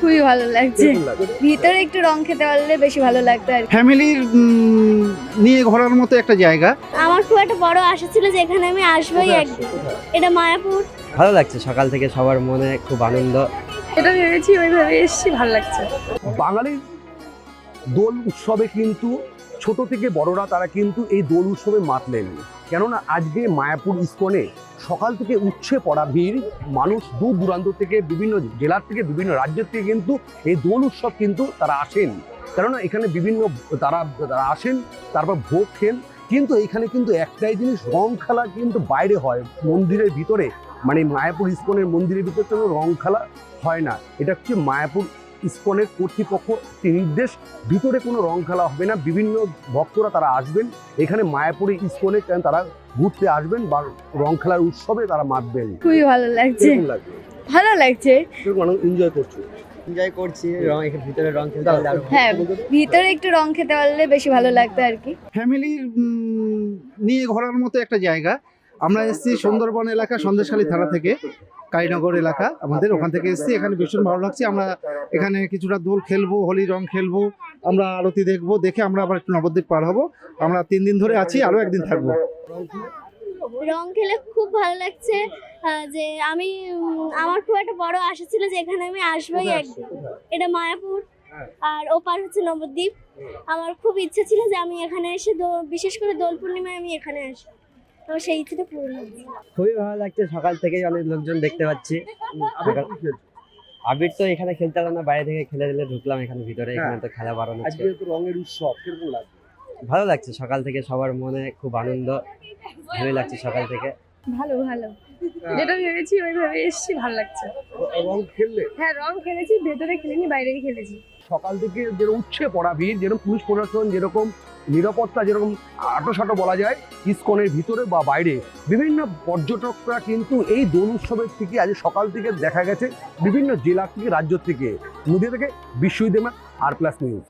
খুবই ভালো লাগছে। ভিতরে একটু রং খেতে পারলে বেশি ভালো লাগতো আর। ফ্যামিলির নিয়ে ঘোরার মতো একটা জায়গা? আমার খুব একটা বড় আশা ছিল যে এখানে আমি আসবোই একদিন। এটা মায়াপুর। ভালো লাগছে সকাল থেকে সবার মনে খুব আনন্দ। এটা ভেবেছি ওইভাবে এসেছি ভালো লাগছে। বাঙালির দোল উৎসবে কিন্তু ছোট থেকে বড়রা তারা কিন্তু এই দোল উৎসবে মাতলেন কেননা আজকে মায়াপুর ইস্কনে সকাল থেকে উচ্ছে পড়া ভিড়। মানুষ দূর দূরান্ত থেকে বিভিন্ন জেলার থেকে, বিভিন্ন রাজ্যের থেকে কিন্তু এই দোল উৎসব কিন্তু তারা আসেন। কেননা এখানে বিভিন্ন তারা তারা আসেন, তারপর ভোগ খেন। কিন্তু এখানে কিন্তু একটাই জিনিস, রং খেলা কিন্তু বাইরে হয়। মন্দিরের ভিতরে মানে মায়াপুর ইস্কনের মন্দিরের ভিতরে কোনো রং খেলা হয় না। এটা হচ্ছে মায়াপুর ইস্কনের কর্তৃপক্ষ একটি নির্দেশ ভিতরে কোনো রং খেলা হবে না। বিভিন্ন ভক্তরা তারা আসবেন। এখানে মায়াপুরে ইস্কনে তারা ঘুরতে আসবেন বা রং খেলার উৎসবে তারা মাতবেন? খুবই ভালো লাগছে। ভালো লাগছে। এনজয় করছ? এনজয় করছি রং এখানে ভিতরে রং খেলতে পারলে হ্যাঁ ভিতরে একটু রং খেতে পারলে বেশি ভালো লাগতো আর কি। ফ্যামিলির নিয়ে ঘোরার মতো একটা জায়গা। আমরা এসেছি সুন্দরবন এলাকা সন্দেশখালী থানা থেকে কালীনগর এলাকা আমাদের। ওখান থেকে এসেছি এখানে ভীষণ ভালো লাগছে। আমরা এখানে কিছুটা দোল খেলব হোলি রং খেলব আমরা আরতি দেখব দেখে আমরা আবার একটু নবদ্বীপ পার হব। আমরা তিন দিন ধরে আছি আরও একদিন থাকব। রং খেলে খুব ভালো লাগছে যে আমি আমার খুব একটা বড় আশা ছিল যে এখানে আমি আসবোই একদিন। এটা মায়াপুর। আর ওপার হচ্ছে নবদ্বীপ। আমার খুব ইচ্ছে ছিল যে আমি এখানে এসে বিশেষ করে দোল পূর্ণিমায় আমি এখানে আসি তো সেই ইচ্ছেটা পূরণ খুবই ভালো লাগছে সকাল থেকেই অনেক লোকজন দেখতে পাচ্ছি। আবার তো এখানে খেলতে পারলাম না বাইরে থেকে খেলে দিলে ঢুকলাম এখানে ভিতরে এখানে হ্যাঁ। তো খেলা বাড়ানো আজকে তো রঙের উৎসব কীরকম লাগবে ভালো লাগছে সকাল থেকে সবার মনে খুব আনন্দ। ভালোই লাগছে সকাল থেকে। ভালো ভালো। যেটা ভেবেছি ওইভাবে এসেছি ভালো লাগছে। রং খেললে? হ্যাঁ রং খেলেছি ভেতরে খেলিনি বাইরেই খেলেছি। সকাল থেকে যেরকম উচ্ছে পড়া ভিড়, যেরকম পুলিশ প্রশাসন, যেরকম নিরাপত্তা, যেরকম আটোসাটো বলা যায়, ইস্কনের ভিতরে বা বাইরে, বিভিন্ন পর্যটকরা কিন্তু এই দোল উৎসবের থেকে আজ সকাল থেকে দেখা গেছে বিভিন্ন জেলা থেকে, রাজ্য থেকে। নদী থেকে দেমা আর প্লাস নিউজ